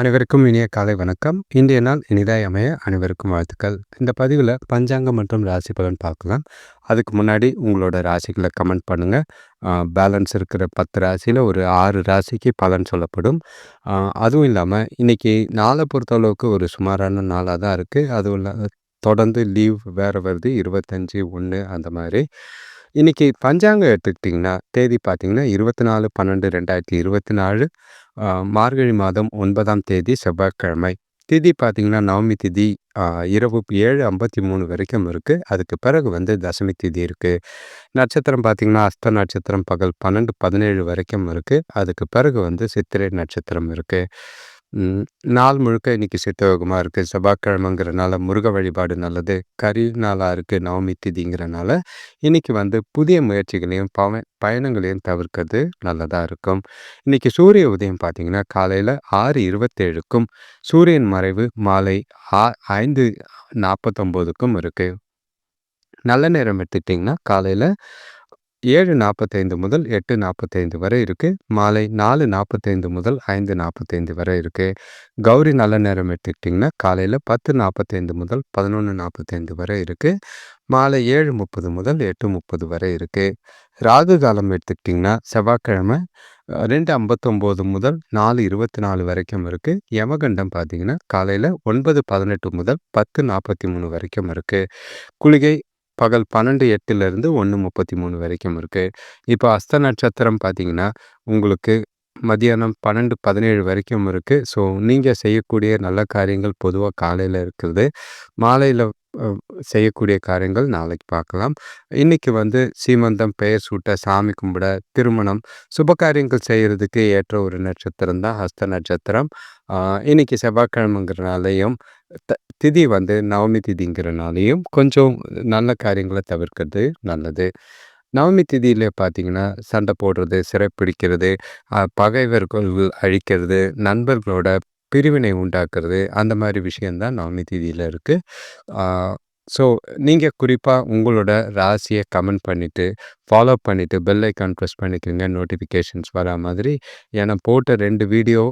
அனைவருக்கும் இனிய காலை வணக்கம். இன்றைய நாள் இனிதாய் அமைய அனைவருக்கும் வாழ்த்துக்கள். இந்த பதிவில் பஞ்சாங்கம் மற்றும் ராசி பலன் பார்க்கலாம். அதுக்கு முன்னாடி உங்களோட ராசிகளை கமெண்ட் பண்ணுங்கள் பேலன்ஸ் இருக்கிற பத்து ராசியில் ஒரு ஆறு ராசிக்கு பலன் சொல்லப்படும். அதுவும் இல்லாமல் இன்றைக்கி நாளை பொறுத்தளவுக்கு ஒரு சுமாரான நாளாக தான் இருக்குது அதுவும் இல்லாமல் தொடர்ந்து லீவ் வேறு வருது. இருபத்தஞ்சி ஒன்று அந்த மாதிரி. இன்றைக்கி பஞ்சாங்கம் எடுத்துக்கிட்டிங்கன்னா தேதி பார்த்திங்கன்னா இருபத்தி நாலு பன்னெண்டு ரெண்டாயிரத்தி இருபத்தி நாலு மார்கழி மாதம் ஒன்பதாம் தேதி செவ்வாய்க்கிழமை. திதி பார்த்திங்கன்னா நவமி திதி இரவு ஏழு ஐம்பத்தி மூணு வரைக்கும் இருக்குது அதுக்கு பிறகு வந்து தசமி திதி இருக்குது நட்சத்திரம் பார்த்திங்கன்னா அஸ்த நட்சத்திரம் பகல் பன்னெண்டு பதினேழு வரைக்கும் இருக்குது அதுக்கு பிறகு வந்து சித்திரை நட்சத்திரம் இருக்குது நாள் முழுக்க இன்னைக்கு சித்தயோகமாக இருக்குது செவ்வாய்க்கிழமைங்கிறனால முருக வழிபாடு நல்லது. கரி நாளாக இருக்குது நவமி திதிங்கிறனால இன்னைக்கு வந்து புதிய முயற்சிகளையும் பவ பயணங்களையும் தவிர்க்கிறது நல்லதாக இருக்கும். இன்னைக்கு சூரிய உதயம் பார்த்தீங்கன்னா காலையில் ஆறு இருபத்தேழுக்கும் சூரியன் மறைவு மாலை ஆ ஐந்து நாற்பத்தொம்போதுக்கும் இருக்குது நல்ல நேரம் எடுத்துக்கிட்டிங்கன்னா காலையில் ஏழு நாற்பத்தைந்து முதல் எட்டு நாற்பத்தைந்து வரை இருக்குது மாலை நாலு நாற்பத்தைந்து முதல் ஐந்து நாற்பத்தைந்து வரை இருக்குது கௌரி நல்ல நேரம் எடுத்துக்கிட்டிங்கன்னா காலையில் பத்து நாற்பத்தைந்து முதல் பதினொன்று நாற்பத்தைந்து வரை இருக்குது மாலை ஏழு முப்பது முதல் எட்டு முப்பது வரை இருக்குது ராகு காலம் எடுத்துக்கிட்டிங்கன்னா செவ்வாய்க்கிழமை ரெண்டு ஐம்பத்தொம்போது முதல் நாலு இருபத்தி நாலு வரைக்கும் இருக்குது யமகண்டம் பார்த்தீங்கன்னா காலையில் ஒன்பது பதினெட்டு முதல் பத்து நாற்பத்தி மூணு வரைக்கும் இருக்குது குளிகை பகல் பன்னெண்டு எட்டுலேருந்து ஒன்று முப்பத்தி மூணு வரைக்கும் இருக்குது இப்போ அஸ்த நட்சத்திரம் பார்த்தீங்கன்னா உங்களுக்கு மதியானம் பன்னெண்டு பதினேழு வரைக்கும் இருக்குது ஸோ நீங்கள் செய்யக்கூடிய நல்ல காரியங்கள் பொதுவாக காலையில் இருக்குது மாலையில் செய்யக்கூடிய காரியங்கள் நாளைக்கு பார்க்கலாம். இன்றைக்கி வந்து சீமந்தம் பெயர் சூட்ட சாமி கும்பிட திருமணம் சுப காரியங்கள் செய்கிறதுக்கு ஏற்ற ஒரு நட்சத்திரம் தான் ஹஸ்த நட்சத்திரம். இன்றைக்கி செவ்வாய்க்கிழமைங்கிறனாலையும் த திதி வந்து நவமி திதிங்கிறனாலையும் கொஞ்சம் நல்ல காரியங்களை தவிர்க்கிறது நல்லது. நவமி திதியில் பார்த்தீங்கன்னா சண்டை போடுறது சிறை பிடிக்கிறது பகைவர்கள் அழிக்கிறது நண்பர்களோட பிரிவினை உண்டாக்குறது அந்த மாதிரி விஷயந்தான் நவமி தீதியில் இருக்குது ஸோ நீங்கள் குறிப்பாக உங்களோட ராசியை கமெண்ட் பண்ணிவிட்டு ஃபாலோ பண்ணிவிட்டு பெல் ஐக்கான் ப்ரெஸ் பண்ணிக்கோங்க. நோட்டிஃபிகேஷன்ஸ் வரா மாதிரி. ஏன்னா போட்ட ரெண்டு வீடியோ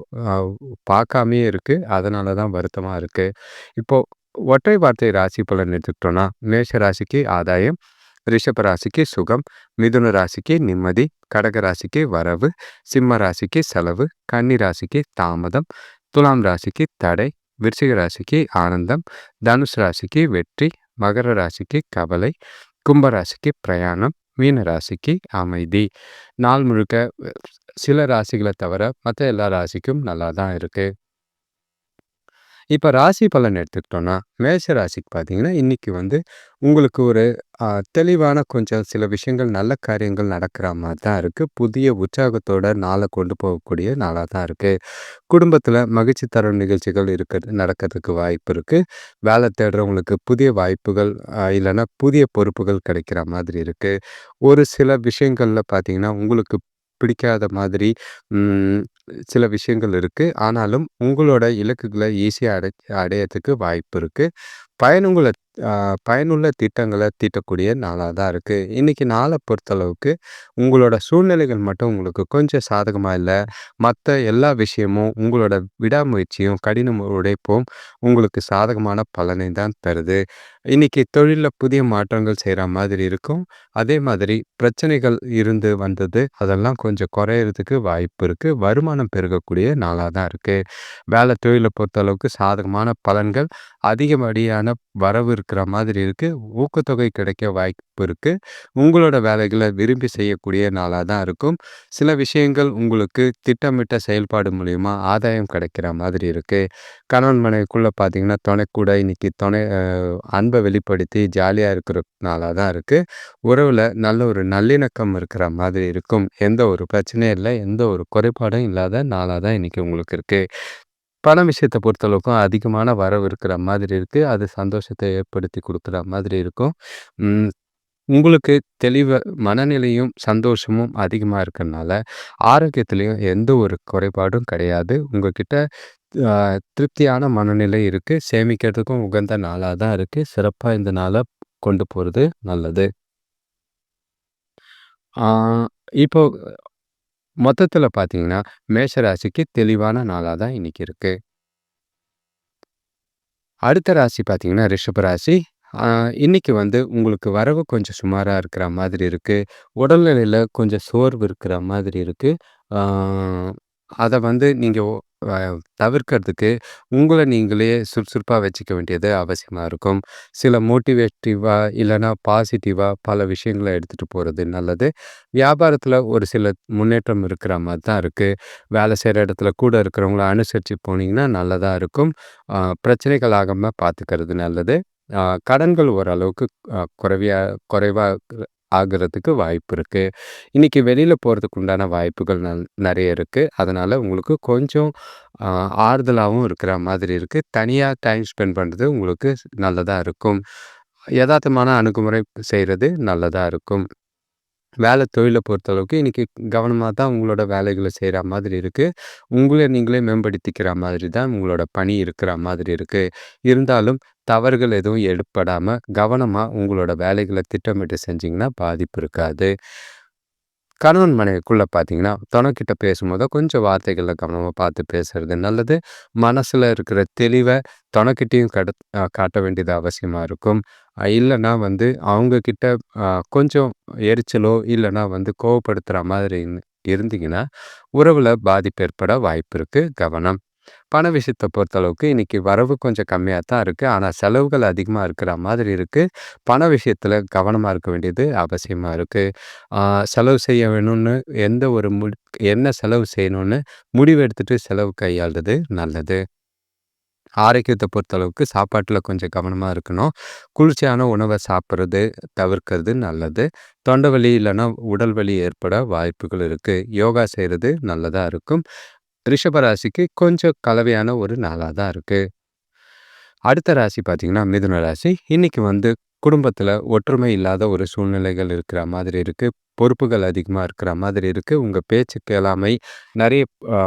பார்க்காமே இருக்குது அதனால தான் வருத்தமாக இருக்குது இப்போது ஒற்றை வார்த்தை ராசி பலன் எடுத்துக்கிட்டோன்னா மேஷ ராசிக்கு ஆதாயம் ரிஷப ராசிக்கு சுகம் மிதுன ராசிக்கு நிம்மதி கடக ராசிக்கு வரவு சிம்ம ராசிக்கு செலவு கன்னி ராசிக்கு தாமதம் துலாம் ராசிக்கு தடை விருச்சிக ராசிக்கு ஆனந்தம் தனுஷ் ராசிக்கு வெற்றி மகர ராசிக்கு கவலை கும்பராசிக்கு பிரயாணம் மீன ராசிக்கு அமைதி. நாள் முழுக்க சில ராசிகளை தவிர மற்ற எல்லா ராசிக்கும் நல்லா தான் இருக்குது இப்போ ராசி பலன் எடுத்துக்கிட்டோன்னா மேஷ ராசிக்கு பார்த்தீங்கன்னா இன்றைக்கி வந்து உங்களுக்கு ஒரு தெளிவான கொஞ்சம் சில விஷயங்கள் நல்ல காரியங்கள் நடக்கிற மாதிரி தான் இருக்குது புதிய உற்சாகத்தோட நாளை கொண்டு போகக்கூடிய நாளாக தான் இருக்குது குடும்பத்தில் மகிழ்ச்சி தரும் நிகழ்ச்சிகள் இருக்கிறது நடக்கிறதுக்கு வாய்ப்பு இருக்குது வேலை தேடுறவங்களுக்கு புதிய வாய்ப்புகள் இல்லைன்னா புதிய பொறுப்புகள் கிடைக்கிற மாதிரி இருக்குது ஒரு சில விஷயங்களில் பார்த்தீங்கன்னா உங்களுக்கு பிடிக்காத மாதிரி சில விஷயங்கள் இருக்குது ஆனாலும் உங்களோட இலக்குகளை ஈஸியாக அடை அடையறதுக்கு வாய்ப்பு இருக்குது பயனுங்களை பயனுள்ள திட்டங்களை தீட்டக்கூடிய நாளாக தான் இருக்குது இன்றைக்கி நாளை பொறுத்தளவுக்கு உங்களோட சூழ்நிலைகள் மட்டும் உங்களுக்கு கொஞ்சம் சாதகமாக இல்லை. மற்ற எல்லா விஷயமும் உங்களோட விடாமுயற்சியும் கடின உழைப்பும் உங்களுக்கு சாதகமான பலனை தான் தருது. இன்றைக்கி தொழிலில் புதிய மாற்றங்கள் செய்கிற மாதிரி இருக்கும். அதே மாதிரி பிரச்சனைகள் இருந்து வந்தது அதெல்லாம் கொஞ்சம் குறையிறதுக்கு வாய்ப்பு இருக்குது வருமானம் பெருகக்கூடிய நாளாக தான் இருக்குது வேலை தொழிலை பொறுத்தளவுக்கு சாதகமான பலன்கள் அதிகப்படியான வரவு இருக்கிற மாதிரி இருக்குது ஊக்கத்தொகை கிடைக்க வாய்ப்பு இருக்குது உங்களோட வேலைகளை விரும்பி செய்யக்கூடிய நாளாக தான் இருக்கும். சில விஷயங்கள் உங்களுக்கு திட்டமிட்ட செயல்பாடு மூலிமா ஆதாயம் கிடைக்கிற மாதிரி இருக்குது கணவன் மனைவிக்குள்ளே பார்த்தீங்கன்னா துணை கூட இன்றைக்கி துணை அன்பை வெளிப்படுத்தி ஜாலியாக இருக்கிற நாளாக தான் இருக்குது உறவில் நல்ல ஒரு நல்லிணக்கம் இருக்கிற மாதிரி இருக்கும். எந்த ஒரு பிரச்சனையும் இல்லை. எந்த ஒரு குறைபாடும் இல்லாத நாளாக தான் இன்றைக்கி உங்களுக்கு இருக்குது பண விஷயத்தை பொறுத்தளவுக்கும் அதிகமான வரவு இருக்கிற மாதிரி இருக்குது அது சந்தோஷத்தை ஏற்படுத்தி கொடுக்குற மாதிரி இருக்கும். உங்களுக்கு தெளிவாக மனநிலையும் சந்தோஷமும் அதிகமாக இருக்கிறனால ஆரோக்கியத்துலேயும் எந்த ஒரு குறைபாடும் கிடையாது. உங்ககிட்ட திருப்தியான மனநிலை இருக்குது சேமிக்கிறதுக்கும் உகந்த நாளாக தான் இருக்குது சிறப்பாக இந்த நாளை கொண்டு போகிறது நல்லது. இப்போ மொத்தத்தில் பார்த்தீங்கன்னா மேஷராசிக்கு தெளிவான நாளாக தான் இன்னைக்கு இருக்குது அடுத்த ராசி பார்த்தீங்கன்னா ரிஷபராசி இன்றைக்கி வந்து உங்களுக்கு வரவு கொஞ்சம் சுமாராக இருக்கிற மாதிரி இருக்குது உடல்நிலையில் கொஞ்சம் சோர்வு இருக்கிற மாதிரி இருக்குது அதை வந்து நீங்கள் தவிர்க்கிறதுக்கு உங்களை நீங்களே சுறுசுறுப்பாக வச்சுக்க வேண்டியது அவசியமாக இருக்கும். சில மோட்டிவேட்டிவாக இல்லைன்னா பாசிட்டிவாக பல விஷயங்களை எடுத்துகிட்டு போகிறது நல்லது. வியாபாரத்தில் ஒரு சில முன்னேற்றம் இருக்கிற மாதிரி தான் இருக்குது வேலை செய்கிற இடத்துல கூட இருக்கிறவங்கள அனுசரித்து போனீங்கன்னா நல்லதாக இருக்கும். பிரச்சனைகள் ஆகாமல் பார்த்துக்கிறது நல்லது. கடன்கள் ஓரளவுக்கு குறைவியாக குறைவாக ஆகுறதுக்கு வாய்ப்பு இருக்குது இன்றைக்கி வெளியில் போகிறதுக்கு உண்டான வாய்ப்புகள் நல் நிறைய இருக்குது அதனால் உங்களுக்கு கொஞ்சம் ஆறுதலாகவும் இருக்கிற மாதிரி இருக்குது தனியாக டைம் ஸ்பெண்ட் பண்ணுறது உங்களுக்கு நல்லதாக இருக்கும். எதார்த்தமான அணுகுமுறை செய்கிறது நல்லதாக இருக்கும். வேலை தொழிலை பொறுத்தளவுக்கு இன்றைக்கி கவனமாக தான் உங்களோட வேலைகளை செய்கிற மாதிரி இருக்குது உங்களை நீங்களே மேம்படுத்திக்கிற மாதிரி தான் உங்களோட பணி இருக்கிற மாதிரி இருக்குது இருந்தாலும் தவறுகள் எதுவும் ஏற்படாமல் கவனமாக உங்களோட வேலைகளை திட்டமிட்டு செஞ்சிங்கன்னா பாதிப்பு இருக்காது. கணவன் மனைவிக்குள்ளே பார்த்தீங்கன்னா, துணைக்கிட்ட பேசும்போது கொஞ்சம் வார்த்தைகளில் கவனமாக பார்த்து பேசுறது நல்லது. மனசில் இருக்கிற தெளிவை தொணைக்கிட்டயும் கட காட்ட வேண்டியது அவசியமாக இருக்கும். இல்லைன்னா வந்து அவங்கக்கிட்ட கொஞ்சம் எரிச்சலோ, இல்லைனா வந்து கோவப்படுத்துகிற மாதிரி இருந்தீங்கன்னா, உறவில் பாதிப்பு ஏற்பட வாய்ப்பு இருக்குது கவனம். பண விஷயத்தை பொறுத்தளவுக்கு இன்னைக்கு வரவு கொஞ்சம் கம்மியாக தான் இருக்குது ஆனால் செலவுகள் அதிகமாக இருக்கிற மாதிரி இருக்குது பண விஷயத்தில் கவனமாக இருக்க வேண்டியது அவசியமாக இருக்குது செலவு செய்ய வேணும்னு எந்த ஒரு மு என்ன செலவு செய்யணும்னு முடிவெடுத்துட்டு செலவு கையாள்றது நல்லது. ஆரோக்கியத்தை பொறுத்தளவுக்கு சாப்பாட்டில் கொஞ்சம் கவனமாக இருக்கணும். குளிர்ச்சியான உணவை சாப்பிட்றது தவிர்க்கிறது நல்லது. தொண்டை வலி இல்லைன்னா உடல் வலி ஏற்பட வாய்ப்புகள் இருக்குது யோகா செய்கிறது நல்லதாக இருக்கும். ரிஷபராசிக்கு கொஞ்சம் கலவையான ஒரு நாளாக தான் இருக்குது அடுத்த ராசி பார்த்தீங்கன்னா, மிதுன ராசி. இன்றைக்கி வந்து குடும்பத்தில் ஒற்றுமை இல்லாத ஒரு சூழ்நிலைகள் இருக்கிற மாதிரி இருக்குது பொறுப்புகள் அதிகமாக இருக்கிற மாதிரி இருக்குது உங்கள் பேச்சு கேளாமை நிறைய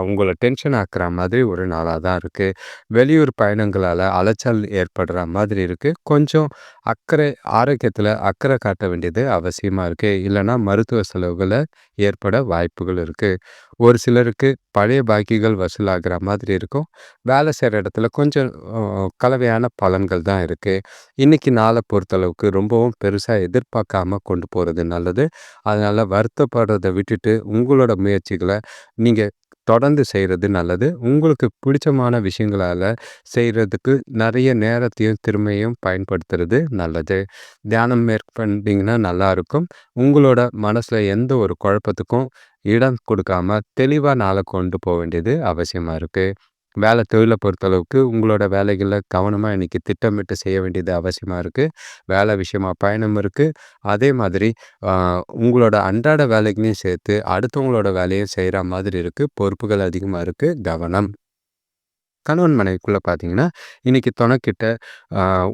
உங்களை டென்ஷன் ஆக்குற மாதிரி ஒரு நாளாக தான் இருக்குது வெளியூர் பயணங்களால் அலைச்சல் ஏற்படுற மாதிரி இருக்குது கொஞ்சம் அக்கறை ஆரோக்கியத்தில் அக்கறை காட்ட வேண்டியது அவசியமாக இருக்குது இல்லைன்னா மருத்துவ செலவுகளை ஏற்பட வாய்ப்புகள் இருக்குது ஒரு சிலருக்கு பழைய பாக்கிகள் வசூலாகிற மாதிரி இருக்கும். வேலை செய்கிற இடத்துல கொஞ்சம் கலவையான பலன்கள் தான் இருக்குது இன்றைக்கி நாளை பொறுத்தளவுக்கு ரொம்பவும் பெருசாக எதிர்பார்க்காம கொண்டு போகிறது நல்லது. அது அதனால் வருத்தப்படுறதை விட்டுட்டு உங்களோட முயற்சிகளை நீங்கள் தொடர்ந்து செய்கிறது நல்லது. உங்களுக்கு பிடிச்சமான விஷயங்களால் செய்கிறதுக்கு நிறைய நேரத்தையும், திறமையும் பயன்படுத்துறது நல்லது. தியானம் மேற்கொண்டிங்கன்னா நல்லாயிருக்கும் உங்களோட மனசில் எந்த ஒரு குழப்பத்துக்கும் இடம் கொடுக்காம தெளிவாக நாளை கொண்டு போக வேண்டியது அவசியமாக இருக்குது வேலை தொழிலை பொறுத்தளவுக்கு உங்களோட வேலைகளை கவனமாக இன்றைக்கி திட்டமிட்டு செய்ய வேண்டியது அவசியமாக இருக்குது வேலை விஷயமா பயணம் இருக்குது அதே மாதிரி உங்களோட அன்றாட வேலைகளையும் சேர்த்து அடுத்தவங்களோட வேலையும் செய்கிற மாதிரி இருக்குது பொறுப்புகள் அதிகமாக இருக்குது கவனம். கணவன் மனைவிக்குள்ளே பார்த்தீங்கன்னா, இன்னைக்கு துணைக்கிட்ட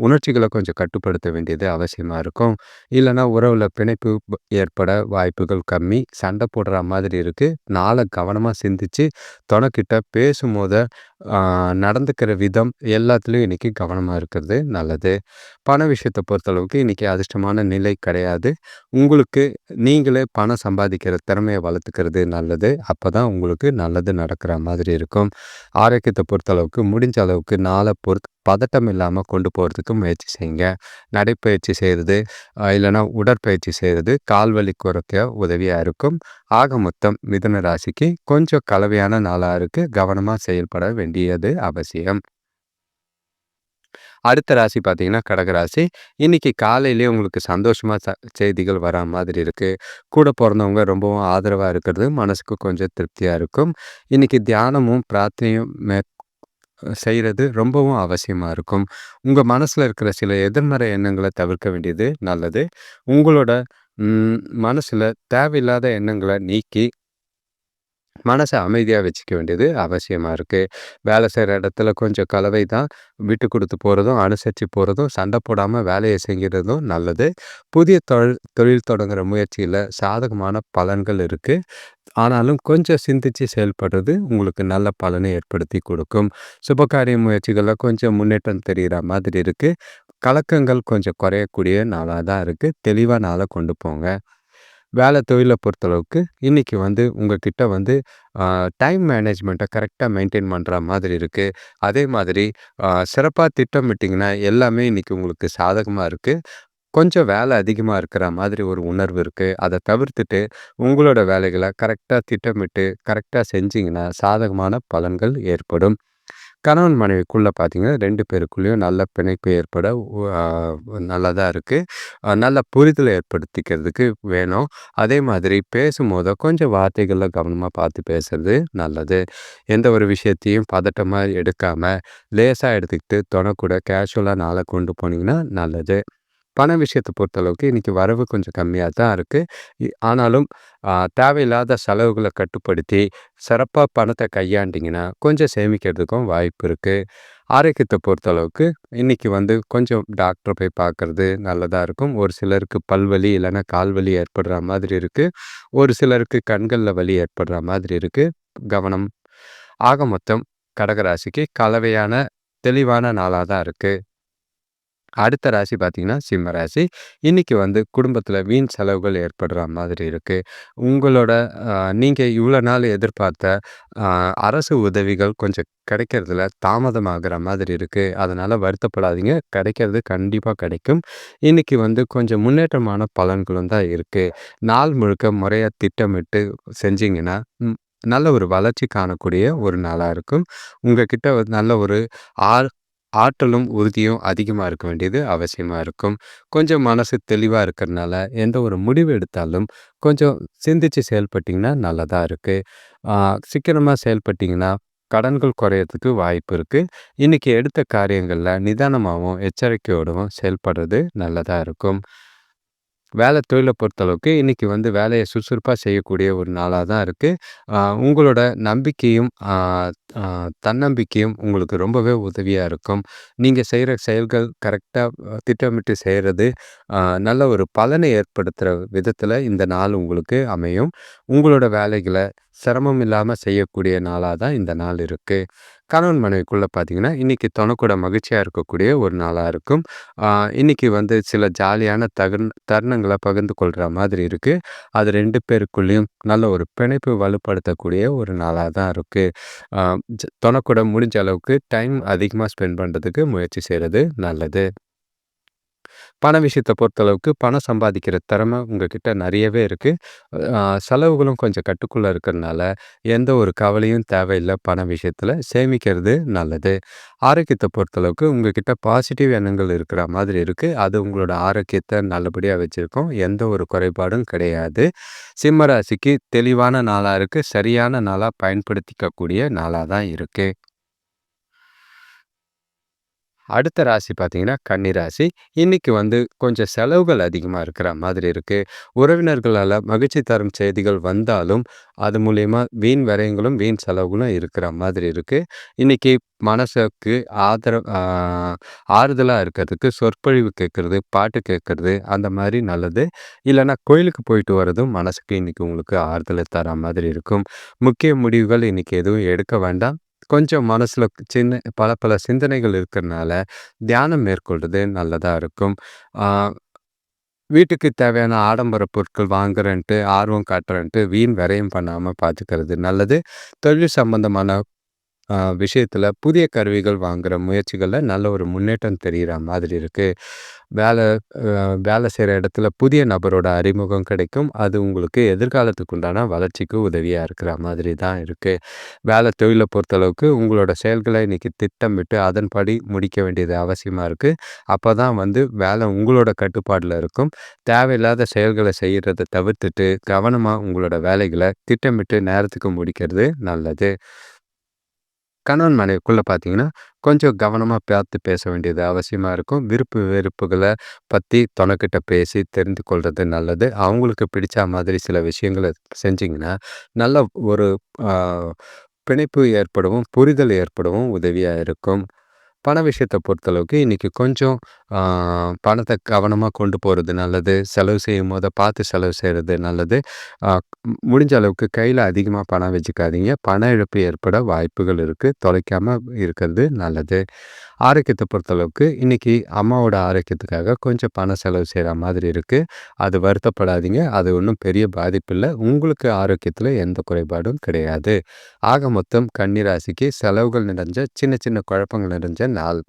உணர்ச்சிகளை கொஞ்சம் கட்டுப்படுத்த வேண்டியது அவசியமாக இருக்கும். இல்லைனா உறவில் பிணைப்பு ஏற்பட வாய்ப்புகள் கம்மி. சண்டை போடுற மாதிரி இருக்குது நாளை கவனமாக சிந்திச்சு துணைக்கிட்ட பேசும்போத நடந்துக்கிற விதம் எல்லாத்துலேயும் இன்னைக்கு கவனமாக இருக்கிறது நல்லது. பண விஷயத்தை பொறுத்தளவுக்கு இன்றைக்கி அதிர்ஷ்டமான நிலை கிடையாது. உங்களுக்கு நீங்களே பணம் சம்பாதிக்கிற திறமையை வளர்த்துக்கிறது நல்லது. அப்போ தான் உங்களுக்கு நல்லது நடக்கிற மாதிரி இருக்கும். ஆரோக்கியத்தை பொறுத்தளவு அளவுக்கு முடிஞ்ச அளவுக்கு நாளை பொறுத்து பதட்டம் இல்லாம கொண்டு போகிறதுக்கு முயற்சி செய்யுங்க. நடைப்பயிற்சி செய்கிறது இல்லைனா உடற்பயிற்சி செய்கிறது கால் வலி குறைக்க உதவியா இருக்கும். ஆக மொத்தம் மிதன ராசிக்கு கொஞ்சம் கலவையான நாளாக இருக்குது கவனமா செயல்பட வேண்டியது அவசியம். அடுத்த ராசி பார்த்தீங்கன்னா, கடக ராசி. இன்னைக்கு காலையிலேயே உங்களுக்கு சந்தோஷமா ச செய்திகள் வரா மாதிரி இருக்கு. கூட பிறந்தவங்க ரொம்பவும் ஆதரவா இருக்கிறது மனசுக்கு கொஞ்சம் திருப்தியா இருக்கும். இன்னைக்கு தியானமும், பிரார்த்தனையும் செய்கிறது ரொம்பவும் அவசியமாக இருக்கும். உங்கள் மனசில் இருக்கிற சில எதிர்மறை எண்ணங்களை தவிர்க்க வேண்டியது நல்லது. உங்களோட மனசில் தேவையில்லாத எண்ணங்களை நீக்கி மனசை அமைதியாக வச்சுக்க வேண்டியது அவசியமாக இருக்குது வேலை செய்கிற இடத்துல கொஞ்சம் கலவை தான். விட்டு கொடுத்து போகிறதும் அனுசரித்து போகிறதும் சண்டை போடாமல் வேலையை செய்கிறதும் நல்லது. புதிய தொழில் தொழில் தொடங்குகிற முயற்சியில் சாதகமான பலன்கள் இருக்குது ஆனாலும் கொஞ்சம் சிந்திச்சு செயல்படுறது உங்களுக்கு நல்ல பலனை ஏற்படுத்தி கொடுக்கும். சுபகாரிய முயற்சிகளில் கொஞ்சம் முன்னேற்றம் தெரிகிற மாதிரி இருக்குது கலக்கங்கள் கொஞ்சம் குறையக்கூடிய நாளாக தான் இருக்குது தெளிவாக நாளை கொண்டு போங்க. வேலை தொழிலை பொறுத்தளவுக்கு இன்றைக்கி வந்து உங்கக்கிட்ட வந்து டைம் மேனேஜ்மெண்ட்டை கரெக்டாக மெயின்டைன் பண்ணுற மாதிரி இருக்குது அதே மாதிரி சிறப்பாக திட்டமிட்டிங்கன்னா எல்லாமே இன்றைக்கி உங்களுக்கு சாதகமாக இருக்குது கொஞ்சம் வேலை அதிகமாக இருக்கிற மாதிரி ஒரு உணர்வு இருக்குது அதை தவிர்த்துட்டு உங்களோட வேலைகளை கரெக்டாக திட்டமிட்டு கரெக்டாக செஞ்சிங்கன்னா சாதகமான பலன்கள் ஏற்படும். கணவன் மனைவிக்குள்ளே பார்த்தீங்கன்னா ரெண்டு பேருக்குள்ளேயும் நல்ல பிணைப்பு ஏற்பட நல்லதாக இருக்குது நல்ல புரிதலை ஏற்படுத்திக்கிறதுக்கு வேணும். அதே மாதிரி பேசும்போது கொஞ்சம் வார்த்தைகளில் கவனமாக பார்த்து பேசுறது நல்லது. எந்த ஒரு விஷயத்தையும் பதட்டமாக எடுக்காமல் லேசாக எடுத்துக்கிட்டு தொணக்கூட கேஷுவலாக நாளை கொண்டு போனீங்கன்னா நல்லது. பண விஷயத்தை பொறுத்தளவுக்கு இன்றைக்கி வரவு கொஞ்சம் கம்மியாக தான் இருக்குது ஆனாலும் தேவையில்லாத செலவுகளை கட்டுப்படுத்தி சிறப்பாக பணத்தை கையாண்டிங்கன்னா கொஞ்சம் சேமிக்கிறதுக்கும் வாய்ப்பு இருக்குது ஆரோக்கியத்தை பொறுத்தளவுக்கு இன்றைக்கி வந்து கொஞ்சம் டாக்டரை போய் பார்க்குறது நல்லதாக இருக்கும். ஒரு சிலருக்கு பல்வலி இல்லைன்னா கால்வலி ஏற்படுற மாதிரி இருக்குது ஒரு சிலருக்கு கண்களில் வலி ஏற்படுற மாதிரி இருக்குது கவனம். ஆக மொத்தம் கடகராசிக்கு கலவையான தெளிவான நாளாக தான் இருக்குது அடுத்த ராசி பார்த்தீங்கன்னா சிம்ம ராசி. இன்றைக்கி வந்து குடும்பத்தில் வீண் செலவுகள் ஏற்படுற மாதிரி இருக்குது உங்களோட நீங்கள் இவ்வளோ நாள் எதிர்பார்த்த அரசு உதவிகள் கொஞ்சம் கிடைக்கிறதுல தாமதமாகிற மாதிரி இருக்குது அதனால் வருத்தப்படாதீங்க. கிடைக்கிறது கண்டிப்பாக கிடைக்கும். இன்றைக்கி வந்து கொஞ்சம் முன்னேற்றமான பலன்களும் தான் இருக்குது நாள் முழுக்க முறையாக திட்டமிட்டு செஞ்சிங்கன்னா நல்ல ஒரு வளர்ச்சி காணக்கூடிய ஒரு நாளாக இருக்கும். உங்கள் கிட்ட நல்ல ஒரு ஆர் ஆற்றலும் உறுதியும் அதிகமாக இருக்க வேண்டியது அவசியமாக இருக்கும். கொஞ்சம் மனசு தெளிவாக இருக்கிறனால எந்த ஒரு முடிவு எடுத்தாலும் கொஞ்சம் சிந்திச்சு செயல்பட்டிங்கன்னா நல்லதாக இருக்குது சீக்கிரமாக செயல்பட்டிங்கன்னா கடன்கள் குறையறதுக்கு வாய்ப்பு இருக்குது இன்றைக்கி எடுத்த காரியங்களில் நிதானமாகவும் எச்சரிக்கையோடவும் செயல்படுறது நல்லதாக இருக்கும். வேலை தொழிலை பொறுத்தளவுக்கு இன்றைக்கி வந்து வேலையை சுறுசுறுப்பாக செய்யக்கூடிய ஒரு நாளாக தான் இருக்குது உங்களோட நம்பிக்கையும் தன்னம்பிக்கையும் உங்களுக்கு ரொம்பவே உதவியாக இருக்கும். நீங்கள் செய்கிற செயல்கள் கரெக்டாக திட்டமிட்டு செய்கிறது நல்ல ஒரு பலனை ஏற்படுத்துகிற விதத்தில் இந்த நாள் உங்களுக்கு அமையும். உங்களோட வேலைகளை சிரமம் இல்லாமல் செய்யக்கூடிய நாளாக தான் இந்த நாள் இருக்குது கணவன் மனைவிக்குள்ளே பார்த்தீங்கன்னா இன்றைக்கி தொணக்கூட மகிழ்ச்சியாக இருக்கக்கூடிய ஒரு நாளாக இருக்கும். இன்றைக்கி வந்து சில ஜாலியான தகன் தருணங்களை பகிர்ந்து கொள்கிற மாதிரி இருக்குது அது ரெண்டு பேருக்குள்ளேயும் நல்ல ஒரு பிணைப்பு வலுப்படுத்தக்கூடிய ஒரு நாளாக தான் இருக்குது தொணக்கூட முடிஞ்ச அளவுக்கு டைம் அதிகமாக ஸ்பெண்ட் பண்ணுறதுக்கு முயற்சி செய்கிறது நல்லது. பண விஷயத்தை பொறுத்தளவுக்கு பணம் சம்பாதிக்கிற திறமை உங்ககிட்ட நிறையவே இருக்குது செலவுகளும் கொஞ்சம் கட்டுக்குள்ளே இருக்கிறதுனால எந்த ஒரு கவலையும் தேவையில்லை பண விஷயத்தில். சேமிக்கிறது நல்லது. ஆரோக்கியத்தை பொறுத்தளவுக்கு உங்ககிட்ட பாசிட்டிவ் எண்ணங்கள் இருக்கிற மாதிரி இருக்குது அது உங்களோட ஆரோக்கியத்தை நல்லபடியாக வச்சுருக்கோம். எந்த ஒரு குறைபாடும் கிடையாது. சிம்மராசிக்கு தெளிவான நாளாக இருக்குது சரியான நாளாக பயன்படுத்திக்கக்கூடிய நாளாக தான் இருக்குது அடுத்த ராசி பார்த்தீங்கன்னா கன்னி ராசி. இன்னைக்கு வந்து கொஞ்சம் செலவுகள் அதிகமாக இருக்கிற மாதிரி இருக்குது உறவினர்களால் மகிழ்ச்சி தரும் செய்திகள் வந்தாலும் அது மூலயமா வீண் விரயங்களும் வீண் செலவுகளும் இருக்கிற மாதிரி இருக்குது இன்றைக்கி மனசுக்கு ஆதரவு ஆறுதலாக இருக்கிறதுக்கு சொற்பொழிவு கேட்குறது பாட்டு கேட்குறது அந்த மாதிரி நல்லது. இல்லைன்னா கோயிலுக்கு போயிட்டு வர்றதும் மனசுக்கு இன்றைக்கி உங்களுக்கு ஆறுதலை தர மாதிரி இருக்கும். முக்கிய முடிவுகள் இன்றைக்கி எதுவும் எடுக்க வேண்டாம். கொஞ்சம் மனசில் சின்ன பல பல சிந்தனைகள் இருக்கிறனால தியானம் மேற்கொள்வது நல்லதாக இருக்கும். வீட்டுக்கு தேவையான ஆடம்பர பொருட்கள் வாங்குறேன்ட்டு ஆர்வம் காட்டுறேன்ட்டு வீண் விரயம் பண்ணாமல் பார்த்துக்கிறது நல்லது. தொழில் சம்பந்தமான விஷயத்தில் புதிய கருவிகள் வாங்குகிற முயற்சிகளில் நல்ல ஒரு முன்னேற்றம் தெரிகிற மாதிரி இருக்குது வேலை வேலை செய்கிற இடத்துல புதிய நபரோட அறிமுகம் கிடைக்கும். அது உங்களுக்கு எதிர்காலத்துக்கு உண்டான வளர்ச்சிக்கு உதவியாக இருக்கிற மாதிரி தான் இருக்குது வேலை தொழிலை பொறுத்தளவுக்கு உங்களோட செயல்களை இன்றைக்கி திட்டமிட்டு அதன்படி முடிக்க வேண்டியது அவசியமாக இருக்குது அப்போ தான் வந்து வேலை உங்களோட கட்டுப்பாடில் இருக்கும். தேவையில்லாத செயல்களை செய்கிறத தவிர்த்துட்டு கவனமாக உங்களோட வேலைகளை திட்டமிட்டு நேரத்துக்கு முடிக்கிறது நல்லது. கணவன் மனைவிக்குள்ளே பார்த்தீங்கன்னா கொஞ்சம் கவனமாக பார்த்து பேச வேண்டியது அவசியமாக இருக்கும். விருப்பு வெறுப்புகளை பற்றி தொணக்கிட்ட பேசி தெரிந்து கொள்வது நல்லது. அவங்களுக்கு பிடிச்ச மாதிரி சில விஷயங்களை செஞ்சிங்கன்னா நல்ல ஒரு பிணைப்பு ஏற்படவும் புரிதல் ஏற்படவும் உதவியாக இருக்கும். பண விஷயத்தை பொறுத்தளவுக்கு இன்றைக்கி கொஞ்சம் பணத்தை கவனமாக கொண்டு போகிறது நல்லது. செலவு செய்யும் போதை பார்த்து செலவு செய்கிறது நல்லது. முடிஞ்ச அளவுக்கு கையில் அதிகமாக பணம் வச்சுக்காதீங்க. பண இழப்பு ஏற்பட வாய்ப்புகள் இருக்குது தொலைக்காமல் இருக்கிறது நல்லது. ஆரோக்கியத்தை பொறுத்தளவுக்கு இன்றைக்கி அம்மாவோட ஆரோக்கியத்துக்காக கொஞ்சம் பண செலவு செய்கிற மாதிரி இருக்குது அது வருத்தப்படாதீங்க. அது ஒன்றும் பெரிய பாதிப்பு இல்லை. உங்களுக்கு ஆரோக்கியத்தில் எந்த குறைபாடும் கிடையாது. ஆக மொத்தம் கன்னிராசிக்கு செலவுகள் நிறைஞ்ச சின்ன சின்ன குழப்பங்கள் நிறைஞ்ச நாள்.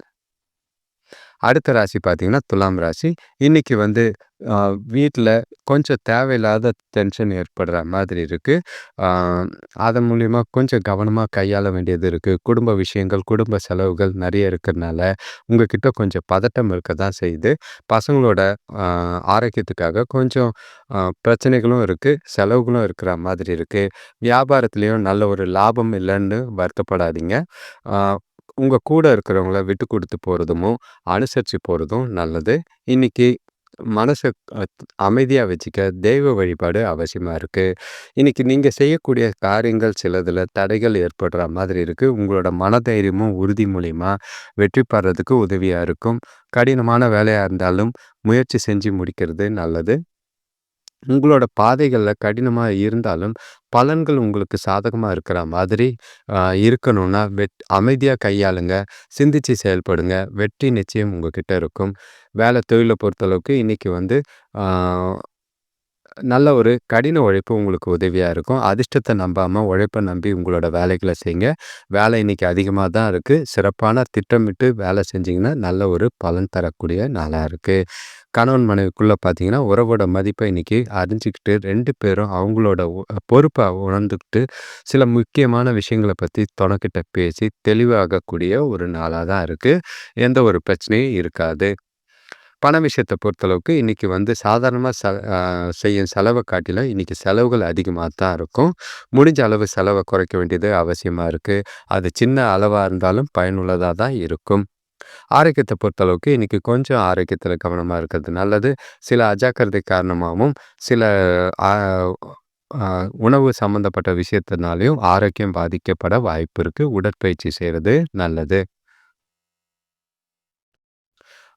அடுத்த ராசி பார்த்தீங்கன்னா துலாம் ராசி. இன்றைக்கி வந்து வீட்டில் கொஞ்சம் தேவையில்லாத டென்ஷன் ஏற்படுற மாதிரி இருக்குது அதன் மூலிமா கொஞ்சம் கவனமாக கையாள வேண்டியது இருக்குது குடும்ப விஷயங்கள் குடும்ப செலவுகள் நிறைய இருக்கிறதுனால உங்ககிட்ட கொஞ்சம் பதட்டம் இருக்க தான் செய்யுது. பசங்களோட ஆரோக்கியத்துக்காக கொஞ்சம் பிரச்சனைகளும் இருக்குது செலவுகளும் இருக்கிற மாதிரி இருக்குது வியாபாரத்துலேயும் நல்ல ஒரு லாபம் இல்லைன்னு வருத்தப்படாதீங்க. உங்கள் கூட இருக்கிறவங்கள விட்டு கொடுத்து போகிறதுமோ அனுசரித்து போகிறதும் நல்லது. இன்றைக்கி மனசை அமைதியாக வச்சுக்க தெய்வ வழிபாடு அவசியமாக இருக்குது இன்றைக்கி நீங்கள் செய்யக்கூடிய காரியங்கள் சிலதில் தடைகள் ஏற்படுற மாதிரி இருக்குது உங்களோட மனதைரியமும் உறுதி மூலிமா வெற்றி பெறதுக்கு உதவியாக இருக்கும். கடினமான வேலையாக இருந்தாலும் முயற்சி செஞ்சு முடிக்கிறது நல்லது. உங்களோட பாதைகளில் கடினமாக இருந்தாலும் பலன்கள் உங்களுக்கு சாதகமாக இருக்கிற மாதிரி இருக்கணும்னா வெட் அமைதியாக கையாளுங்க. சிந்திச்சு செயல்படுங்க. வெற்றி நிச்சயம் உங்ககிட்ட இருக்கும். வேலை தொழிலை பொறுத்தளவுக்கு இன்றைக்கி வந்து நல்ல ஒரு கடின உழைப்பு உங்களுக்கு உதவியாக இருக்கும். அதிர்ஷ்டத்தை நம்பாமல் உழைப்பை நம்பி உங்களோட வேலைகளை செய்யுங்க. வேலை இன்றைக்கி அதிகமாக தான் இருக்குது சிறப்பான திட்டமிட்டு வேலை செஞ்சிங்கன்னா நல்ல ஒரு பலன் தரக்கூடிய நாளாக இருக்குது கணவன் மனைவிக்குள்ளே பார்த்தீங்கன்னா உறவோட மதிப்பை இன்றைக்கி அறிஞ்சிக்கிட்டு ரெண்டு பேரும் அவங்களோட பொறுப்பை உணர்ந்துக்கிட்டு சில முக்கியமான விஷயங்களை பற்றி தொணக்கிட்ட பேசி தெளிவாகக்கூடிய ஒரு நாளாக தான் இருக்குது எந்த ஒரு பிரச்சனையும் இருக்காது. பண விஷயத்தை பொறுத்தளவுக்கு இன்றைக்கி வந்து சாதாரணமாக ச செய்யும் செலவை காட்டிலும் இன்றைக்கி செலவுகள் அதிகமாக தான் இருக்கும். முடிஞ்ச அளவு செலவை குறைக்க வேண்டியது அவசியமாக இருக்குது அது சின்ன அளவாக இருந்தாலும் பயனுள்ளதாக தான் இருக்கும். ஆரோக்கியத்தை பொறுத்தளவுக்கு இன்றைக்கி கொஞ்சம் ஆரோக்கியத்தில் கவனமாக இருக்கிறது நல்லது. சில அஜாக்கிரதை காரணமாகவும் சில உணவு சம்மந்தப்பட்ட விஷயத்தினாலையும் ஆரோக்கியம் பாதிக்கப்பட வாய்ப்பு இருக்குது உடற்பயிற்சி செய்கிறது நல்லது.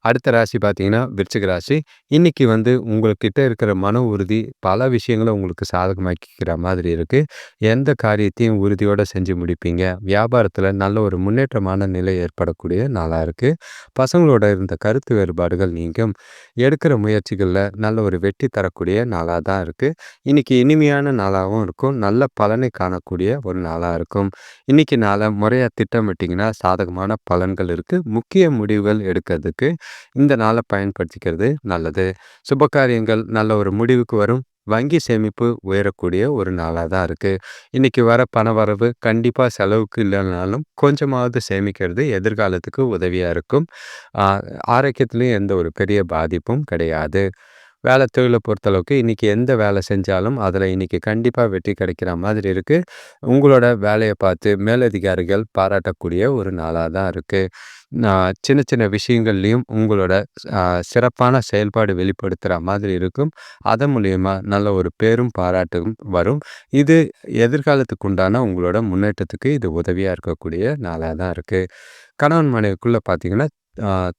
அடுத்த ராசி பார்த்தீங்கன்னா விருச்சிக ராசி. இன்றைக்கி வந்து உங்கள்கிட்ட இருக்கிற மன உறுதி பல விஷயங்களை உங்களுக்கு சாதகமாக்கிக்கிற மாதிரி இருக்குது எந்த காரியத்தையும் உறுதியோடு செஞ்சு முடிப்பீங்க. வியாபாரத்தில் நல்ல ஒரு முன்னேற்றமான நிலை ஏற்படக்கூடிய நாளாக இருக்குது பசங்களோட இருந்த கருத்து வேறுபாடுகள் நீங்கும். எடுக்கிற முயற்சிகளில் நல்ல ஒரு வெற்றி தரக்கூடிய நாளாக தான் இருக்குது இன்றைக்கி இனிமையான நாளாகவும் இருக்கும். நல்ல பலனை காணக்கூடிய ஒரு நாளாக இருக்கும். இன்றைக்கி நாளை முறையாக திட்டமிட்டிங்கன்னா சாதகமான பலன்கள் இருக்குது முக்கிய முடிவுகள் எடுக்கிறதுக்கு இந்த நாளை பயன்படுத்திக்கிறது நல்லது. சுபகாரியங்கள் நல்ல ஒரு முடிவுக்கு வரும். வங்கி சேமிப்பு உயரக்கூடிய ஒரு நாளாக தான் இருக்குது இன்றைக்கி வர பண வரவு கண்டிப்பாக செலவுக்கு இல்லைனாலும் கொஞ்சமாவது சேமிக்கிறது எதிர்காலத்துக்கு உதவியாக இருக்கும். ஆரோக்கியத்துலேயும் எந்த ஒரு பெரிய பாதிப்பும் கிடையாது. வேலை தொழிலை பொறுத்தளவுக்கு இன்றைக்கி எந்த வேலை செஞ்சாலும் அதில் இன்றைக்கி கண்டிப்பாக வெற்றி கிடைக்கிற மாதிரி இருக்குது உங்களோட வேலையை பார்த்து மேலதிகாரிகள் பாராட்டக்கூடிய ஒரு நாளாக தான் இருக்குது சின்ன சின்ன விஷயங்கள்லையும் உங்களோட சிறப்பான செயல்பாடு வெளிப்படுத்துகிற மாதிரி இருக்கும். அதன் மூலியமாக நல்ல ஒரு பேரும் பாராட்டும் வரும். இது எதிர்காலத்துக்கு உண்டான உங்களோட முன்னேற்றத்துக்கு இது உதவியாக இருக்கக்கூடிய நாளாக தான் இருக்குது கணவன் மனைவிக்குள்ளே பார்த்தீங்கன்னா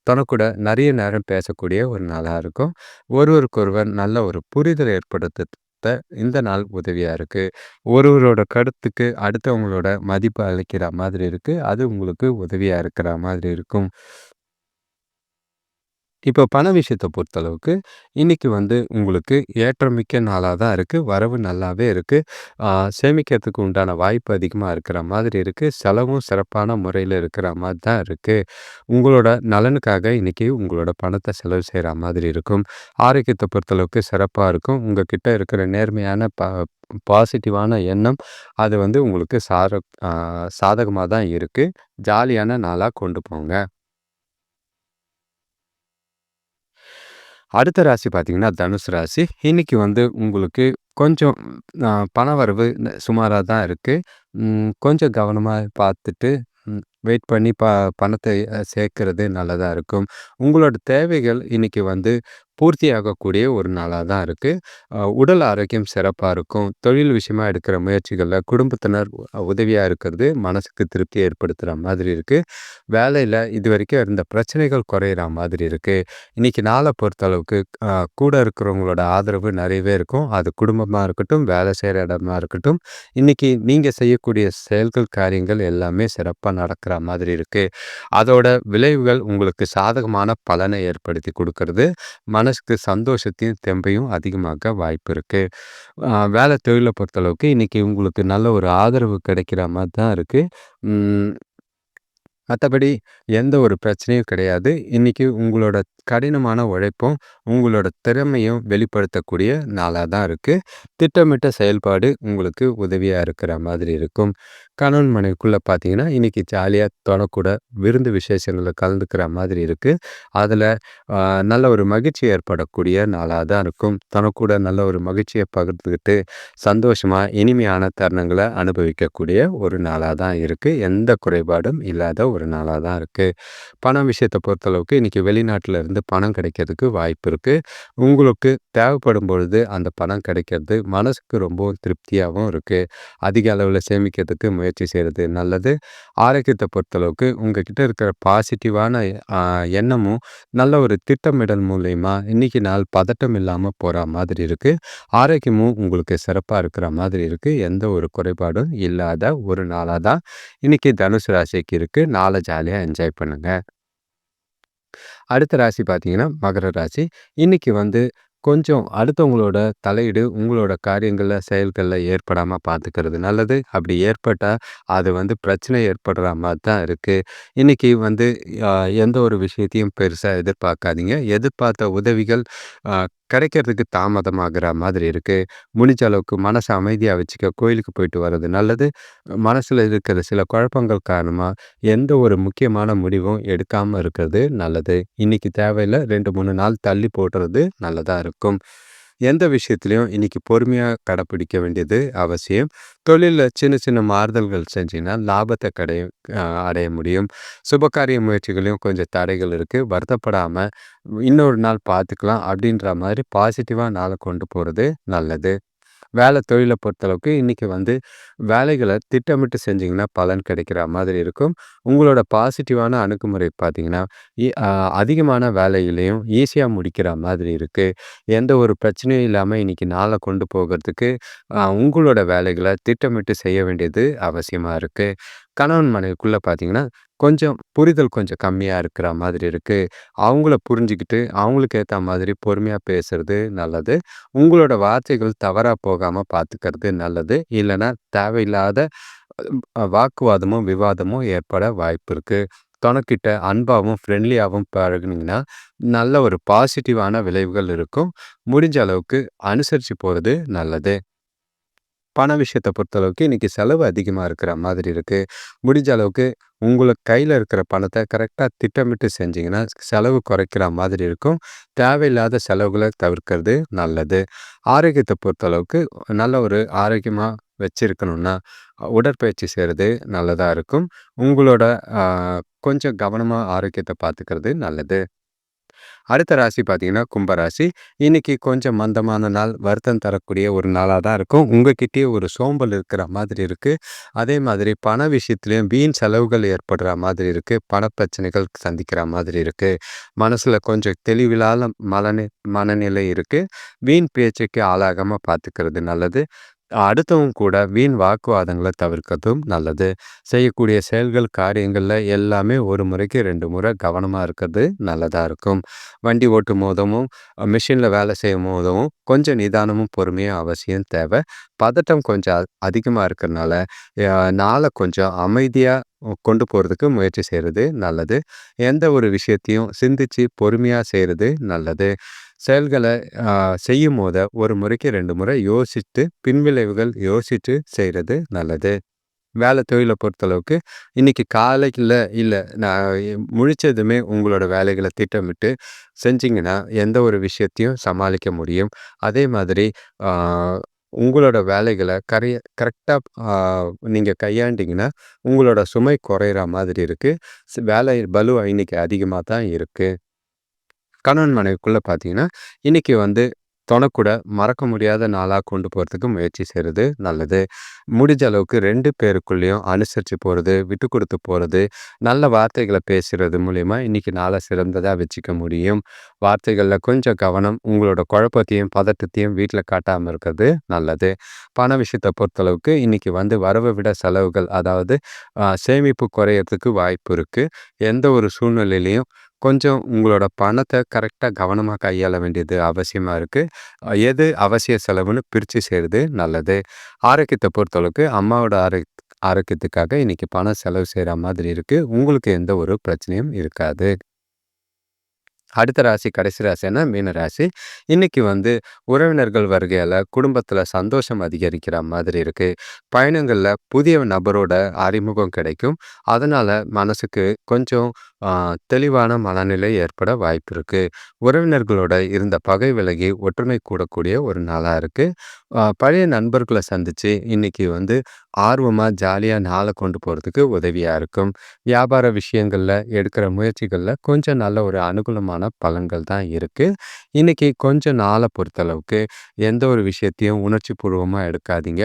தனக்கூட நிறைய நேரம் பேசக்கூடிய ஒரு நாளாக இருக்கும். ஒருவருக்கொருவர் நல்ல ஒரு புரிதல் ஏற்படுத்து இந்த நாள் உதவியாக இருக்குது ஒருவரோட கருத்துக்கு அடுத்தவங்களோட மதிப்பு அளிக்கிற மாதிரி இருக்குது அது உங்களுக்கு உதவியாக இருக்கிற மாதிரி இருக்கும். இப்போ பண விஷயத்தை பொறுத்தளவுக்கு இன்றைக்கி வந்து உங்களுக்கு ஏற்றமிக்க நாளாக தான் இருக்குது வரவு நல்லாவே இருக்குது சேமிக்கிறதுக்கு உண்டான வாய்ப்பு அதிகமாக இருக்கிற மாதிரி இருக்குது செலவும் சிறப்பான முறையில் இருக்கிற மாதிரி தான் இருக்குது உங்களோட நலனுக்காக இன்றைக்கி உங்களோட பணத்தை செலவு செய்கிற மாதிரி இருக்கும். ஆரோக்கியத்தை பொறுத்தளவுக்கு சிறப்பாக இருக்கும். உங்கள் கிட்டே இருக்கிற நேர்மையான ப பாசிட்டிவான எண்ணம் அது வந்து உங்களுக்கு சார சாதகமாக தான் இருக்குது ஜாலியான நாளாக கொண்டு போங்க. அடுத்த ராசி பார்த்தீங்கன்னா தனுசு ராசி. இன்றைக்கி வந்து உங்களுக்கு கொஞ்சம் பணவரவு சுமாராக தான் இருக்குது கொஞ்சம் கவனமாக பார்த்துட்டு வெயிட் பண்ணி ப பணத்தை சேர்க்கறது நல்லதாக இருக்கும். உங்களோட தேவைகள் இன்றைக்கி வந்து பூர்த்தியாகக்கூடிய ஒரு நாளாக தான் இருக்குது உடல் ஆரோக்கியம் சிறப்பாக இருக்கும். தொழில் விஷயமாக எடுக்கிற முயற்சிகளில் குடும்பத்தினர் உதவியாக இருக்கிறது மனசுக்கு திருப்தி ஏற்படுத்துகிற மாதிரி இருக்குது வேலையில் இது வரைக்கும் இருந்த பிரச்சனைகள் குறையிற மாதிரி இருக்குது இன்றைக்கி நாளை பொறுத்தளவுக்கு கூட இருக்கிறவங்களோட ஆதரவு நிறையவே இருக்கும். அது குடும்பமாக இருக்கட்டும் வேலை செய்கிற இடமா இருக்கட்டும். இன்றைக்கி நீங்கள் செய்யக்கூடிய செயல்கள் காரியங்கள் எல்லாமே சிறப்பாக நடக்கிற இருக்கிற மாதிரி இருக்குது அதோட விளைவுகள் உங்களுக்கு சாதகமான பலனை ஏற்படுத்தி கொடுக்கறது. மனசுக்கு சந்தோஷத்தையும் தெம்பையும் அதிகமாக வாய்ப்பு இருக்குது வேலை தொழிலை பொறுத்தளவுக்கு இன்றைக்கி உங்களுக்கு நல்ல ஒரு ஆதரவு கிடைக்கிற மாதிரி தான் இருக்குது மற்றபடி எந்த ஒரு பிரச்சனையும் கிடையாது. இன்றைக்கி உங்களோட கடினமான உழைப்பும் உங்களோட திறமையும் வெளிப்படுத்தக்கூடிய நாளாக தான் இருக்குது திட்டமிட்ட செயல்பாடு உங்களுக்கு உதவியாக இருக்கிற மாதிரி இருக்கும். கணவன் மனைவிக்குள்ளே பார்த்தீங்கன்னா இன்றைக்கி ஜாலியாக தொடக்கூட விருந்து விசேஷங்களில் கலந்துக்கிற மாதிரி இருக்குது அதில் நல்ல ஒரு மகிழ்ச்சி ஏற்படக்கூடிய நாளாக தான் இருக்கும். தனக்கூட நல்ல ஒரு மகிழ்ச்சியை பகிர்ந்துக்கிட்டு சந்தோஷமாக இனிமையான தருணங்களை அனுபவிக்கக்கூடிய ஒரு நாளாக தான் இருக்குது எந்த குறைபாடும் இல்லாத ஒரு நாளாக தான் இருக்குது பணம் விஷயத்தை பொறுத்தளவுக்கு இன்றைக்கி வெளிநாட்டில் இருந்து பணம் கிடைக்கிறதுக்கு வாய்ப்பு இருக்குது உங்களுக்கு தேவைப்படும் பொழுது அந்த பணம் கிடைக்கிறது. மனசுக்கு ரொம்பவும் திருப்தியாகவும் இருக்குது அதிக அளவில் சேமிக்கிறதுக்கு முயற்சி செய்கிறது நல்லது. ஆரோக்கியத்தை பொறுத்தளவுக்கு உங்ககிட்ட இருக்கிற பாசிட்டிவான எண்ணமும் நல்ல ஒரு திட்டமிடல் மூலயமா இன்றைக்கி நாள் பதட்டம் இல்லாமல் போகிற மாதிரி இருக்குது ஆரோக்கியமும் உங்களுக்கு சிறப்பாக இருக்கிற மாதிரி இருக்குது எந்த ஒரு குறைபாடும் இல்லாத ஒரு நாளாக தான் இன்றைக்கி தனுசு ராசிக்கு இருக்குது நாளை ஜாலியாக என்ஜாய் பண்ணுங்கள் அடுத்த ராசி பார்த்தீங்கன்னா மகர ராசி. இன்றைக்கி வந்து கொஞ்சம் அடுத்தவங்களோட தலையீடு உங்களோட காரியங்களில் செயல்களில் ஏற்படாமல் பார்த்துக்கிறது நல்லது. அப்படி ஏற்பட்டால் அது வந்து பிரச்சனை ஏற்படுற மாதிரி தான் இருக்குது இன்றைக்கி வந்து எந்த ஒரு விஷயத்தையும் பெருசாக எதிர்பார்க்காதீங்க. எதிர்பார்த்த உதவிகள் கிடைக்கிறதுக்கு தாமதமாகிற மாதிரி இருக்குது முடிஞ்ச அளவுக்கு மனசை அமைதியாக வச்சுக்க கோயிலுக்கு போயிட்டு வர்றது நல்லது. மனசில் இருக்கிற சில குழப்பங்கள் காரணமாக எந்த ஒரு முக்கியமான முடிவும் எடுக்காமல் இருக்கிறது நல்லது. இன்றைக்கி தேவையில்லை ரெண்டு மூணு நாள் தள்ளி போடுறது நல்லதாக இருக்கும். எந்த விஷயத்துலையும் இன்றைக்கி பொறுமையாக கடைப்பிடிக்க வேண்டியது அவசியம். தொழிலில் சின்ன சின்ன மாறுதல்கள் செஞ்சிங்கன்னா லாபத்தை கடை அடைய முடியும். சுபகாரிய முயற்சிகளையும் கொஞ்சம் தடைகள் இருக்குது வருத்தப்படாமல் இன்னொரு நாள் பார்த்துக்கலாம் அப்படின்ற மாதிரி பாசிட்டிவாக நாளை கொண்டு போகிறது நல்லது. வேலை தொழிலை பொறுத்தளவுக்கு இன்றைக்கி வந்து வேலைகளை திட்டமிட்டு செஞ்சிங்கன்னா பலன் கிடைக்கிற மாதிரி இருக்கும். உங்களோட பாசிட்டிவான அணுகுமுறை பார்த்திங்கன்னா அதிகமான வேலைகளையும் ஈஸியாக முடிக்கிற மாதிரி இருக்குது எந்த ஒரு பிரச்சனையும் இல்லாமல் இன்றைக்கி நாளை கொண்டு போகிறதுக்கு உங்களோட வேலைகளை திட்டமிட்டு செய்ய வேண்டியது அவசியமாக இருக்குது கணவன் மனைவிக்குள்ளே பார்த்தீங்கன்னா கொஞ்சம் புரிதல் கொஞ்சம் கம்மியாக இருக்கிற மாதிரி இருக்குது அவங்கள புரிஞ்சுக்கிட்டு அவங்களுக்கு ஏற்ற மாதிரி பொறுமையாக பேசுறது நல்லது. உங்களோட வார்த்தைகள் தவறாக போகாமல் பார்த்துக்கிறது நல்லது. இல்லைன்னா தேவையில்லாத வாக்குவாதமும் விவாதமும் ஏற்பட வாய்ப்பு இருக்குது தனக்கிட்ட அன்பாகவும் ஃப்ரெண்ட்லியாகவும் பழகுனீங்கன்னா நல்ல ஒரு பாசிட்டிவான விளைவுகள் இருக்கும். முடிஞ்ச அளவுக்கு அனுசரித்து போகிறது நல்லது. பண விஷயத்தை பொறுத்தளவுக்கு இன்றைக்கி செலவு அதிகமாக இருக்கிற மாதிரி இருக்குது முடிஞ்ச அளவுக்கு உங்களுக்கு கையில் இருக்கிற பணத்தை கரெக்டாக திட்டமிட்டு செஞ்சிங்கன்னா செலவு குறைக்கிற மாதிரி இருக்கும். தேவையில்லாத செலவுகளை தவிர்க்கிறது நல்லது. ஆரோக்கியத்தை பொறுத்தளவுக்கு நல்ல ஒரு ஆரோக்கியமாக வச்சுருக்கணுன்னா உடற்பயிற்சி செய்கிறது நல்லதாக இருக்கும். உங்களோட கொஞ்சம் கவனமாக ஆரோக்கியத்தை பார்த்துக்கிறது நல்லது. அடுத்த ராசி பார்த்தீங்கன்னா கும்பராசி. இன்னைக்கு கொஞ்சம் மந்தமான நாள் வருத்தம் தரக்கூடிய ஒரு நாளாக தான் இருக்கும். உங்ககிட்டயே ஒரு சோம்பல் இருக்கிற மாதிரி இருக்குது அதே மாதிரி பண விஷயத்துலையும் வீண் செலவுகள் ஏற்படுற மாதிரி இருக்குது பண பிரச்சனைகள் சந்திக்கிற மாதிரி இருக்குது மனசில் கொஞ்சம் தெளிவில்லாத மனநி மனநிலை இருக்குது வீண் பேச்சுக்கு ஆளாகாமல் பார்த்துக்கிறது நல்லது. அடுத்தவங்க கூட வீண் வாக்குவாதங்களை தவிர்க்கிறதும் நல்லது. செய்யக்கூடிய செயல்கள் காரியங்களில் எல்லாமே ஒரு முறைக்கு ரெண்டு முறை கவனமாக இருக்கிறது நல்லதாக இருக்கும். வண்டி ஓட்டும் போதும் மிஷினில் வேலை செய்யும் போதும் கொஞ்சம் நிதானமும் பொறுமையும் அவசியம் தேவை. பதட்டம் கொஞ்சம் அதிகமாக இருக்கிறனால நாளை கொஞ்சம் அமைதியாக கொண்டு போகிறதுக்கு முயற்சி செய்கிறது நல்லது. எந்த ஒரு விஷயத்தையும் சிந்தித்து பொறுமையாக செய்கிறது நல்லது. செயல்களை செய்யும் போத ஒரு முறைக்கு ரெண்டு முறை யோசித்து பின்விளைவுகள் யோசித்து செய்கிறது நல்லது. வேலை தொழிலை பொறுத்தளவுக்கு இன்றைக்கி காலையில் இல்லை நான் முழிச்சதுமே உங்களோட வேலைகளை திட்டமிட்டு செஞ்சிங்கன்னா எந்த ஒரு விஷயத்தையும் சமாளிக்க முடியும். அதே மாதிரி உங்களோட வேலைகளை கரைய கரெக்டாக நீங்கள் கையாண்டிங்கன்னா உங்களோட சுமை குறையிற மாதிரி இருக்குது வேலை பலுவாக இன்றைக்கி அதிகமாக தான் இருக்குது கணவன் மனைவிக்குள்ளே பார்த்தீங்கன்னா இன்றைக்கி வந்து தொணக்கூட மறக்க முடியாத நாளாக கொண்டு போகிறதுக்கு முயற்சி செய்கிறது நல்லது. முடிஞ்ச அளவுக்கு ரெண்டு பேருக்குள்ளேயும் அனுசரித்து போகிறது விட்டு கொடுத்து போகிறது நல்ல வார்த்தைகளை பேசுகிறது மூலிமா இன்றைக்கி நாளை சிறந்ததாக வச்சுக்க முடியும். வார்த்தைகளில் கொஞ்சம் கவனம் உங்களோட குழப்பத்தையும் பதட்டத்தையும் வீட்டில் காட்டாமல் இருக்கிறது நல்லது. பண விஷயத்தை பொறுத்தளவுக்கு இன்றைக்கி வந்து வரவை விட செலவுகள் அதாவது சேமிப்பு குறையறதுக்கு வாய்ப்பு இருக்குது எந்த ஒரு சூழ்நிலையிலையும் கொஞ்சம் உங்களோட பணத்தை கரெக்டாக கவனமாக கையாள வேண்டியது அவசியமாக இருக்குது எது அவசிய செலவுன்னு பிரித்து செய்கிறது நல்லது. ஆரோக்கியத்தை பொறுத்தளவுக்கு அம்மாவோட ஆரோக்கிய ஆரோக்கியத்துக்காக இன்றைக்கி பணம் செலவு செய்கிற மாதிரி இருக்குது உங்களுக்கு எந்த ஒரு பிரச்சனையும் இருக்காது. அடுத்த ராசி கடைசி ராசினா மீன ராசி. இன்னைக்கு வந்து உறவினர்கள் வருகையால் குடும்பத்தில் சந்தோஷம் அதிகரிக்கிற மாதிரி இருக்குது பயணங்களில் புதிய நபரோட அறிமுகம் கிடைக்கும். அதனால் மனசுக்கு கொஞ்சம் தெளிவான மனநிலை ஏற்பட வாய்ப்பு இருக்குது உறவினர்களோட இருந்த பகை விலகி ஒற்றுமை கூடக்கூடிய ஒரு நாளாக இருக்குது பழைய நண்பர்களை சந்தித்து இன்னைக்கு வந்து ஆர்வமாக ஜாலியாக நாளை கொண்டு போகிறதுக்கு உதவியாக இருக்கும். வியாபார விஷயங்களில் எடுக்கிற முயற்சிகளில் கொஞ்சம் நல்ல ஒரு அனுகூலமான பலன்கள் தான் இருக்குது இன்றைக்கி கொஞ்சம் நாளை பொறுத்தளவுக்கு எந்த ஒரு விஷயத்தையும் உணர்ச்சி பூர்வமாக எடுக்காதீங்க.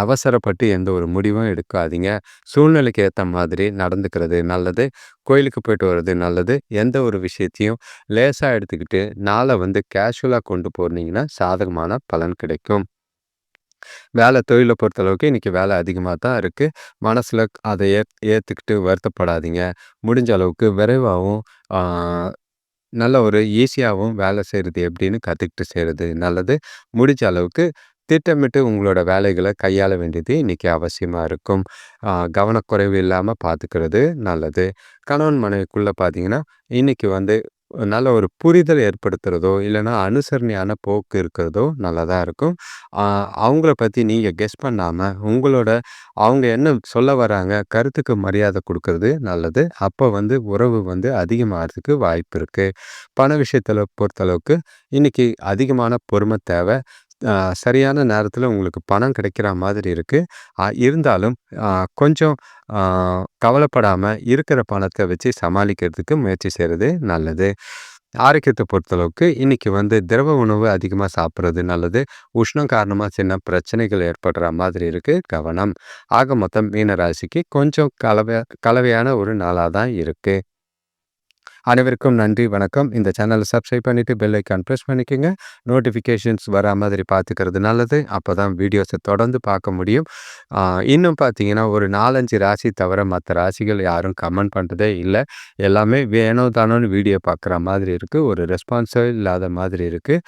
அவசரப்பட்டு எந்த ஒரு முடிவும் எடுக்காதீங்க. சூழ்நிலைக்கு ஏற்ற மாதிரி நடந்துக்கிறது நல்லது. கோயிலுக்கு போயிட்டு வர்றது நல்லது. எந்த ஒரு விஷயத்தையும் லேசாக எடுத்துக்கிட்டு நாளை வந்து கேஷுவலாக கொண்டு போனீங்கன்னா சாதகமான பலன் கிடைக்கும். வேலை தொழிலை பொறுத்தளவுக்கு இன்றைக்கி வேலை அதிகமாக தான் இருக்குது மனசில் அதை ஏ ஏற்றுக்கிட்டு வருத்தப்படாதீங்க. முடிஞ்ச அளவுக்கு விரைவாகவும் நல்ல ஒரு ஈஸியாகவும் வேலை செய்கிறது எப்படின்னு கற்றுக்கிட்டு செய்கிறது நல்லது. முடிஞ்ச அளவுக்கு திட்டமிட்டு உங்களோட வேலைகளை கையாள வேண்டியது இன்றைக்கி அவசியமாக இருக்கும். கவனக்குறைவு இல்லாமல் பார்த்துக்கிறது நல்லது. கணவன் மனைவிக்குள்ளே பார்த்தீங்கன்னா இன்றைக்கி வந்து நல்ல ஒரு புரிதல் ஏற்படுத்துகிறதோ இல்லைன்னா அனுசரணையான போக்கு இருக்கிறதோ நல்லதாக இருக்கும். அவங்கள பற்றி நீங்கள் கெஸ் பண்ணாமல் உங்களோட அவங்க என்ன சொல்ல வராங்க கருத்துக்கு மரியாதை கொடுக்கறது நல்லது. அப்போ வந்து உறவு வந்து அதிகமாகிறதுக்கு வாய்ப்பு இருக்குது பண விஷயத்தில் பொறுத்தளவுக்கு இன்றைக்கி அதிகமான பொறுமை தேவை. சரியான நேரத்தில் உங்களுக்கு பணம் கிடைக்கிற மாதிரி இருக்குது இருந்தாலும் கொஞ்சம் கவலைப்படாமல் இருக்கிற பணத்தை வச்சு சமாளிக்கிறதுக்கு முயற்சி செய்கிறது நல்லது. ஆரோக்கியத்தை பொறுத்தளவுக்கு இன்றைக்கி வந்து திரவ உணவு அதிகமாக சாப்பிட்றது நல்லது. உஷ்ணம் காரணமாக சின்ன பிரச்சனைகள் ஏற்படுற மாதிரி இருக்குது கவனம். ஆக மொத்தம் மீனராசிக்கு கொஞ்சம் கலவை கலவையான ஒரு நாளாக தான் இருக்குது அனைவருக்கும் நன்றி வணக்கம். இந்த சேனலை சப்ஸ்கிரைப் பண்ணிவிட்டு பெல் ஐக்கான் ப்ரெஸ் பண்ணிக்கோங்க. நோட்டிஃபிகேஷன்ஸ் வர மாதிரி பார்த்துக்கிறது நல்லது. அப்போ தான் வீடியோஸை தொடர்ந்து பார்க்க முடியும். இன்னும் பார்த்தீங்கன்னா ஒரு நாலஞ்சு ராசி தவிர மற்ற ராசிகள் யாரும் கமெண்ட் பண்ணுறதே இல்லை. எல்லாமே வேணோ தானோன்னு வீடியோ பார்க்குற மாதிரி இருக்குது ஒரு ரெஸ்பான்ஸோ இல்லாத மாதிரி இருக்குது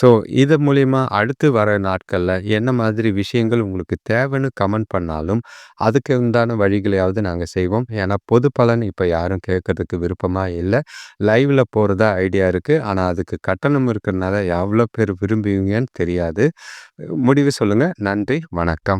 ஸோ இது மூலிமா அடுத்து வர நாட்களில் என்ன மாதிரி விஷயங்கள் உங்களுக்கு தேவைன்னு கமெண்ட் பண்ணாலும் அதுக்கு உண்டான வழிகளையாவது நாங்கள் செய்வோம். ஏன்னா பொது பலன் இப்போ யாரும் கேட்கறதுக்கு விருப்பமாக இல்லை. லைவில் போகிறதா ஐடியா இருக்குது ஆனால் அதுக்கு கட்டணம் இருக்கிறனால எவ்வளோ பேர் விரும்புவீங்கன்னு தெரியாது. முடிவு சொல்லுங்கள் நன்றி. வணக்கம்.